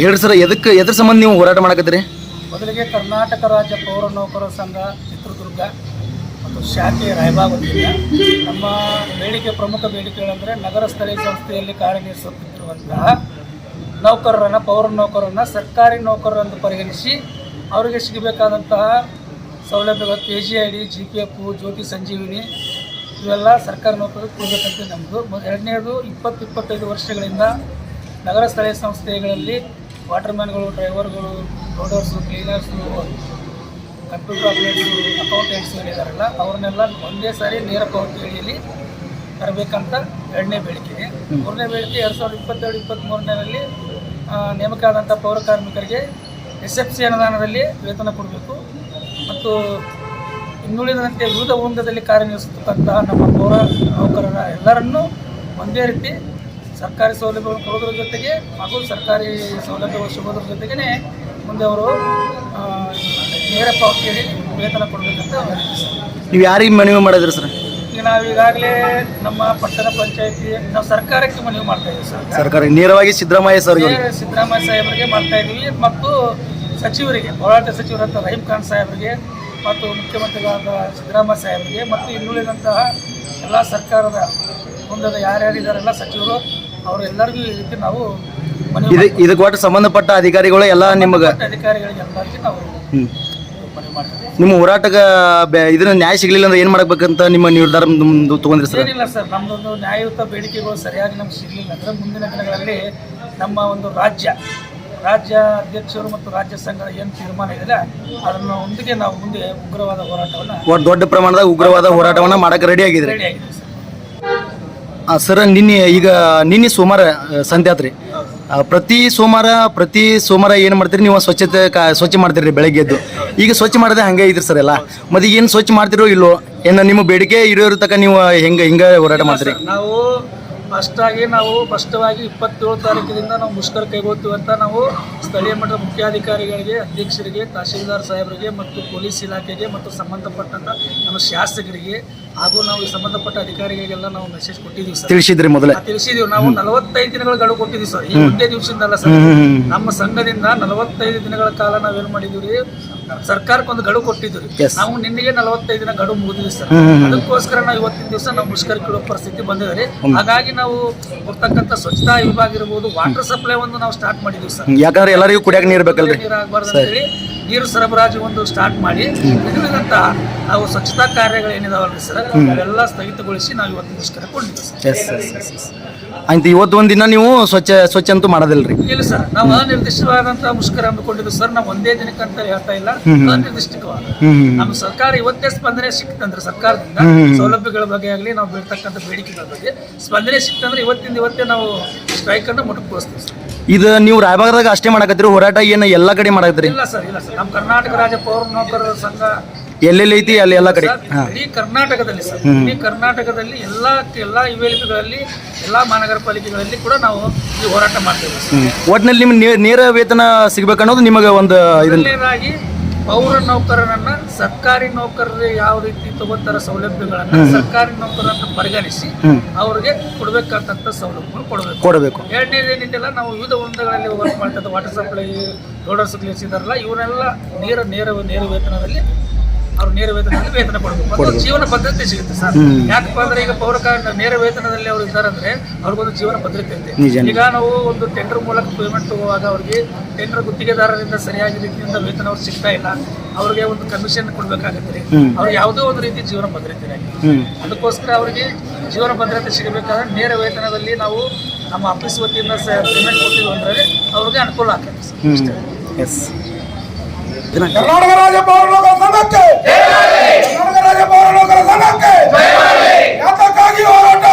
ಹೇಳ್ರಿ ಸರ್ ಎದಕ್ಕೆ ಎದ್ರ ಸಂಬಂಧ ನೀವು ಹೋರಾಟ ಮಾಡಕತ್ತೀರಿ? ಮೊದಲಿಗೆ ಕರ್ನಾಟಕ ರಾಜ್ಯ ಪೌರ ನೌಕರರ ಸಂಘ ಚಿತ್ರದುರ್ಗ ಮತ್ತು ಶಾಖೆ ರಾಯಬಾಗ್ ನಮ್ಮ ಬೇಡಿಕೆ ಪ್ರಮುಖ ಬೇಡಿಕೆಗಳಂದರೆ ನಗರ ಸ್ಥಳೀಯ ಸಂಸ್ಥೆಯಲ್ಲಿ ಕಾರ್ಯನಿರ್ವಹಿಸುತ್ತಿರುವಂತಹ ನೌಕರರನ್ನು, ಪೌರ ನೌಕರರನ್ನು, ಸರ್ಕಾರಿ ನೌಕರರೆಂದು ಪರಿಗಣಿಸಿ ಅವರಿಗೆ ಸಿಗಬೇಕಾದಂತಹ ಸೌಲಭ್ಯಗಳು K G I D G P F Jyothi Sanjeevini, ಇವೆಲ್ಲ ಸರ್ಕಾರಿ ನೌಕರರಿಗೆ ಕೊಡಬೇಕಂತ ನಮ್ಮದು ಮೊದ್- ಎರಡನೇದು ಇಪ್ಪತ್ತು ಇಪ್ಪತ್ತೈದು ವರ್ಷಗಳಿಂದ ನಗರ ಸ್ಥಳೀಯ ಸಂಸ್ಥೆಗಳಲ್ಲಿ ವಾಟರ್ಮ್ಯಾನ್ಗಳು ಡ್ರೈವರ್ಗಳು, loaders, cleaners, computer operators accountants ಏನಿದಾರಲ್ಲ ಅವ್ರನ್ನೆಲ್ಲ ಒಂದೇ ಸಾರಿ ನೇರ ಪಾವತಿ ಅಡಿಯಲ್ಲಿ ತರಬೇಕಂತ ಎರಡನೇ ಬೇಡಿಕೆ. ಮೂರನೇ ಬೇಡಿಕೆ ಎರಡು ಸಾವಿರದ ಇಪ್ಪತ್ತೆರಡು ಇಪ್ಪತ್ತ್ಮೂರನೇರಲ್ಲಿ ನೇಮಕ ಆದಂಥ ಪೌರ ಕಾರ್ಮಿಕರಿಗೆ ಎಸ್ ಎಫ್ ಸಿ ಅನುದಾನದಲ್ಲಿ ವೇತನ ಕೊಡಬೇಕು. ಮತ್ತು ಇನ್ನುಳಿದಂತೆ ವಿವಿಧ ವೃಂದದಲ್ಲಿ ಕಾರ್ಯನಿರ್ವಹಿಸತಕ್ಕಂತಹ ನಮ್ಮ ಪೌರ ನೌಕರರ ಎಲ್ಲರನ್ನೂ ಒಂದೇ ರೀತಿ ಸರ್ಕಾರಿ ಸೌಲಭ್ಯಗಳನ್ನು ಕೊಡೋದ್ರ ಜೊತೆಗೆ ಹಾಗೂ ಸರ್ಕಾರಿ ಸೌಲಭ್ಯಗಳು ಸಿಗೋದ್ರ ಜೊತೆಗೇ ಮುಂದೆ ಅವರು ನೇರ ಪಾವತಿಯಲ್ಲಿ ವೇತನ ಕೊಡಬೇಕಂತ ನೀವು ಯಾರಿಗೆ ಮನವಿ ಮಾಡಿದ್ರಿ ಸರ್? ಈಗ ನಾವು ಈಗಾಗಲೇ ನಮ್ಮ ಪಟ್ಟಣ ಪಂಚಾಯತಿ ನಾವು ಸರ್ಕಾರಕ್ಕೆ ಮನವಿ ಮಾಡ್ತಾ ಇದ್ದೀವಿ ಸರ್. ಸರ್ಕಾರ ನೇರವಾಗಿ ಸಿದ್ದರಾಮಯ್ಯ ಸರ್ ಸಿದ್ದರಾಮಯ್ಯ ಸಾಹೇಬರಿಗೆ ಮಾಡ್ತಾ ಇದ್ದೀವಿ ಮತ್ತು ಸಚಿವರಿಗೆ ಹೋರಾಟ ಸಚಿವರಂತ ರಹೀಂ ಖಾನ್ ಸಾಹೇಬರಿಗೆ ಮತ್ತು ಮುಖ್ಯಮಂತ್ರಿಗಳಾದ ಸಿದ್ದರಾಮಯ್ಯ ಸಾಹೇಬರಿಗೆ ಮತ್ತು ಇನ್ನುಳಿದಂತಹ ಎಲ್ಲ ಸರ್ಕಾರದ ಮುಂದದ ಯಾರ್ಯಾರಿದ್ದಾರೆಲ್ಲ ಸಚಿವರು ಅವರೆಲ್ಲರಿಗೂ ಇದಕ್ಕೆ ನಾವು ಮನವಿ ಇದು ಇದಕ್ಕೆ ಒಟ್ಟು ಸಂಬಂಧಪಟ್ಟ ಅಧಿಕಾರಿಗಳು ಎಲ್ಲ ನಿಮಗೆ ಮಾಡ್ತಾ ಅಧಿಕಾರಿಗಳಿಗೆ ಎಲ್ಲರಿಗೂ ನಾವು ಹ್ಮ್. ಮನವಿ ಮಾಡ್ತೀವಿ ನಿಮ್ಮ ಹೋರಾಟಕ್ಕೆ ಬೆ- ಇದನ್ನ ನ್ಯಾಯ ಸಿಗಲಿಲ್ಲ ಅಂದ್ರೆ ಏನು ಮಾಡ್ಬೇಕಂತ ನಿಮ್ಮ ನಿರ್ಧಾರ ನಿಮ್ದು ತಗೊಂಡ್ರಿ ಸರ್? ಇಲ್ಲ ಸರ್ ನಮ್ಮದೊಂದು ನ್ಯಾಯಯುತ ಬೇಡಿಕೆಗಳು ಸರಿಯಾಗಿ ನಮ್ಗೆ ಸಿಗಲಿಲ್ಲ ಅಂದರೆ ಮುಂದಿನ ದಿನಗಳಲ್ಲಿ ನಮ್ಮ ಒಂದು ರಾಜ್ಯ ರಾಜ್ಯ ಅಧ್ಯಕ್ಷರು ಮತ್ತು ರಾಜ್ಯ ಸಂಘದ ಏನು ತೀರ್ಮಾನ ಇದೆ ಅದನ್ನು ಒಂದಿಗೆ ನಾವು ಮುಂದೆ ಉಗ್ರವಾದ ಹೋರಾಟವನ್ನ ಒಟ್ಟು ದೊಡ್ಡ ಪ್ರಮಾಣದಾಗ ಉಗ್ರವಾದ ಹೋರಾಟವನ್ನ ಮಾಡಕ್ಕೆ ರೆಡಿ ಆಗಿದೆ ರೆಡಿ ಆಗಿದೆ ಸರ್ ನಿನ್ನೆ ಈಗ ನಿನ್ನೆ ಸೋಮವಾರ ಸಂತೆ ಆತ್ರಿ. ಪ್ರತಿ ಸೋಮವಾರ ಪ್ರತಿ ಸೋಮವಾರ ಏನು ಮಾಡ್ತೀರಿ? ನೀವು ಸ್ವಚ್ಛತೆ ಕಾ ಸ್ವಚ್ಛ ಮಾಡ್ತೀರಿ ಬೆಳಗ್ಗೆ ಎದ್ದು. ಈಗ ಸ್ವಚ್ಛ ಮಾಡದೆ ಹಂಗೆ ಇದ್ರಿ ಸರ್ ಎಲ್ಲ. ಮತ್ತೆ ಈಗ ಏನು ಸ್ವಚ್ಛ ಮಾಡ್ತಿರೋ ಇಲ್ಲೋ? ಏನು ನಿಮ್ಮ ಬೇಡಿಕೆ ಇರೋ ತನಕ ನೀವು ಹೆಂಗೆ ಹಿಂಗೆ ಹೋರಾಟ ಮಾಡ್ತೀರಿ? ನಾವು ಫಸ್ಟಾಗಿ ನಾವು ಸ್ಪಷ್ಟವಾಗಿ ಇಪ್ಪತ್ತೇಳು ತಾರೀಕಿನಿಂದ ನಾವು ಮುಷ್ಕರ ಕೈಗೊಳ್ತೀವಿ ಅಂತ ನಾವು ಸ್ಥಳೀಯ ಮಟ್ಟದ ಮುಖ್ಯಾಧಿಕಾರಿಗಳಿಗೆ ಅಧ್ಯಕ್ಷರಿಗೆ ತಹಶೀಲ್ದಾರ್ ಸಾಹೇಬರಿಗೆ ಮತ್ತು ಪೊಲೀಸ್ ಇಲಾಖೆಗೆ ಮತ್ತು ಸಂಬಂಧಪಟ್ಟಂಥ ನಮ್ಮ ಶಾಸಕರಿಗೆ ಹಾಗೂ ನಾವು ಈ ಸಂಬಂಧಪಟ್ಟ ಅಧಿಕಾರಿಗಳಿಗೆಲ್ಲ ನಾವು ಮೆಸೇಜ್ ಕೊಟ್ಟಿದ್ದೀವಿ ಸರ್. ತಿಳಿಸಿದ್ರಿ ಮೊದಲೇ. ತಿಳಿಸಿದೀವಿ ನಾವು ನಲವತ್ತೈದು ದಿನಗಳ ಗಡುವು ಕೊಟ್ಟಿದ್ದೀವಿ ಸರ್. ಈ ಒಂದೇ ದಿವಸದಿಂದ ಅಲ್ಲ ಸರ್ ನಮ್ಮ ಸಂಘದಿಂದ ನಲವತ್ತೈದು ದಿನಗಳ ಕಾಲ ನಾವೇನ್ ಮಾಡಿದೀವಿ ಸರ್ಕಾರಕ್ಕೊಂದು ಗಡುವು ಕೊಟ್ಟಿದ್ದೀವಿ Yes. ನಾವು ನಿನ್ನೆಗೆ ನಲವತ್ತೈದು ದಿನ ಗಡುವು ಮುಗಿದಿವಿ ಸರ್. ಅದಕ್ಕೋಸ್ಕರ ನಾವು ಇವತ್ತಿನ ದಿವಸ ನಾವು ಮುಷ್ಕರ ಇಡೋ ಪರಿಸ್ಥಿತಿ ಬಂದಿದೆ ಹಾಗಾಗಿ ನಾವು ಕೊಡ್ತಕ್ಕಂಥ ಸ್ವಚ್ಛತಾ ವಿಭಾಗ ಇರ್ಬೋದು ವಾಟರ್ ಸಪ್ಲೈ ಒಂದು ನಾವು ಸ್ಟಾರ್ಟ್ ಮಾಡಿದೀವಿ ಸರ್. ಯಾಕಂದ್ರೆ ಎಲ್ಲರಿಗೂ ಕುಡಿಯಕ್ಕೆ ನೀರು ಬೇಕಲ್ರಿ. ನೀರು ಆಗಬಾರ್ದು ಅಂತೇಳಿ ನೀರು ಸರಬರಾಜು ಒಂದು ಸ್ಟಾರ್ಟ್ ಮಾಡಿ ಇದರಿಂದ ನಾವು ಸ್ವಚ್ಛತಾ ಕಾರ್ಯಗಳು ಏನಿದಾವಲ್ರಿ ಸರ್ ಅವೆಲ್ಲ ಸ್ಥಗಿತಗೊಳಿಸಿ ನಾವು ಇವತ್ತು ಮುಷ್ಕರ ಅಂತ ಎಸ್ ಎಸ್ ಎಸ್ ಎಸ್ ಆಯ್ತು ಇವತ್ತು ಒಂದು ದಿನ ನೀವು ಸ್ವಚ್ಛ ಸ್ವಚ್ಛ ಅಂತೂ ಮಾಡೋದಿಲ್ರಿ. ಇಲ್ಲ ಸರ್ ನಾವು ಅನಿರ್ದಿಷ್ಟವಾದಂತಹ ಮುಷ್ಕರ ಹಮ್ಮಿಕೊಂಡಿದ್ದು ಸರ್ ನಾವು ಒಂದೇ ದಿನಕ್ಕೆ ಅಂತ ಹೇಳ್ತಾ ಇಲ್ಲ ಅನಿರ್ದಿಷ್ಟವಾದ ನಮ್ಮ ಸರ್ಕಾರ ಇವತ್ತೇ ಸ್ಪಂದನೆ ಸಿಕ್ತಂದ್ರೆ ಸರ್ಕಾರದಿಂದ ಸೌಲಭ್ಯಗಳ ಬಗ್ಗೆ ಆಗಲಿ ನಾವು ಬೀಳ್ತಕ್ಕಂಥ ಬೇಡಿಕೆಗಳ ಬಗ್ಗೆ ಸ್ಪಂದನೆ ಸಿಕ್ತಂದ್ರೆ ಇವತ್ತಿಂದ ಇವತ್ತೇ ನಾವು ಸ್ಟ್ರೈಕ್ ಅನ್ನು ಮೊಟಕುಗೊಳಿಸ್ತೀವಿ ಸರ್. ಇದು ನೀವು ರಾಯಭಾಗದಾಗ ಅಷ್ಟೇ ಮಾಡಕತ್ತೀರಿ ಹೋರಾಟ ಏನು ಎಲ್ಲ ಕಡೆ ಮಾಡಕತ್ತೀರಿ? ಇಲ್ಲ ಸರ್ ಇಲ್ಲ ಸರ್. ನಮ್ಮ ಕರ್ನಾಟಕ ರಾಜ್ಯ ಪೌರ ನೌಕರರ ಸಂಘ ಎಲ್ಲೆಲ್ಲಿ ಐತಿ ಅಲ್ಲಿ ಎಲ್ಲ ಕಡೆ? ಇಡೀ ಕರ್ನಾಟಕದಲ್ಲಿ ಸರ್. ಇಡೀ ಕರ್ನಾಟಕದಲ್ಲಿ ಎಲ್ಲ ಎಲ್ಲ ಇವೇಲಿಗಳಲ್ಲಿ ಎಲ್ಲ ಮಹಾನಗರ ಪಾಲಿಕೆಗಳಲ್ಲಿ ಕೂಡ ನಾವು ಈ ಹೋರಾಟ ಮಾಡ್ತೇವೆ ಸರ್. ಒಟ್ಟಿನಲ್ಲಿ ನಿಮ್ಗೆ ನೇ- ನೇರ ವೇತನ ಸಿಗ್ಬೇಕನ್ನೋದು ನಿಮಗೆ ಒಂದು ಇದನ್ನ ಪೌರ ನೌಕರರನ್ನ ಸರ್ಕಾರಿ ನೌಕರರು ಯಾವ ರೀತಿ ತಗೋತಾರ ಸೌಲಭ್ಯಗಳನ್ನ ಸರ್ಕಾರಿ ನೌಕರರನ್ನ ಪರಿಗಣಿಸಿ ಅವ್ರಿಗೆ ಕೊಡ್ಬೇಕಾದಂತ ಸೌಲಭ್ಯಗಳು ಕೊಡಬೇಕು. ಕೊಡಬೇಕು. ಎರಡನೇದೇನಿದೆಯಲ್ಲ ನಾವು ವಿವಿಧ ವೃಂದಗಳಲ್ಲಿ ವರ್ಕ್ ಮಾಡ್ತಾ ವಾಟರ್ ಸಪ್ಲೈ ಇದಾರಲ್ಲ ಇವರೆಲ್ಲ ನೇರ ನೇರ ನೇರ ವೇತನದಲ್ಲಿ ಅವ್ರು ನೇರ ವೇತನದಲ್ಲಿ ವೇತನ ಕೊಡಬೇಕು. ಒಂದು ಜೀವನ ಭದ್ರತೆ ಸಿಗುತ್ತೆ ಸರ್. ಯಾಕಪ್ಪ ಅಂದ್ರೆ ಈಗ ಪೌರ ಕಾರ್ಡ್ ನೇರ ವೇತನದಲ್ಲಿ ಅವರು ಇದ್ದಾರೆ ಅಂದ್ರೆ ಅವ್ರಿಗೊಂದು ಜೀವನ ಭದ್ರತೆ ಇದೆ. ಈಗ ನಾವು ಒಂದು ಟೆಂಡರ್ ಮೂಲಕ ಪೇಮೆಂಟ್ ತಗೋವಾಗ ಅವ್ರಿಗೆ ಟೆಂಡರ್ ಗುತ್ತಿಗೆದಾರರಿಂದ ಸರಿಯಾಗಿ ರೀತಿಯಿಂದ ವೇತನ ಅವ್ರು ಸಿಗ್ತಾ ಇಲ್ಲ. ಅವ್ರಿಗೆ ಒಂದು ಕಮಿಷನ್ ಕೊಡ್ಬೇಕಾಗತ್ತೆ. ರೀ ಅವ್ರಿಗೆ ಯಾವುದೋ ಒಂದು ರೀತಿ ಜೀವನ ಭದ್ರತೆ. ಅದಕ್ಕೋಸ್ಕರ ಅವರಿಗೆ ಜೀವನ ಭದ್ರತೆ ಸಿಗಬೇಕಾದ್ರೆ ನೇರ ವೇತನದಲ್ಲಿ ನಾವು ನಮ್ಮ ಆಫೀಸ್ ವತಿಯಿಂದ ಪೇಮೆಂಟ್ ಕೊಟ್ಟಿದ್ವಿ ಅಂದ್ರೆ ಅವ್ರಿಗೆ ಅನುಕೂಲ ಆಗ್ತದೆ ಎಸ್ ಕರ್ನಾಟಕ ರಾಜ್ಯ ಪೌರಲೋಕ ಸಂಘಕ್ಕೆ ಕರ್ನಾಟಕ ರಾಜ್ಯ ಪೌರಲೋಕ ಸಂಘಕ್ಕೆ ಯಾತಕ್ಕಾಗಿ ಹೋರಾಟ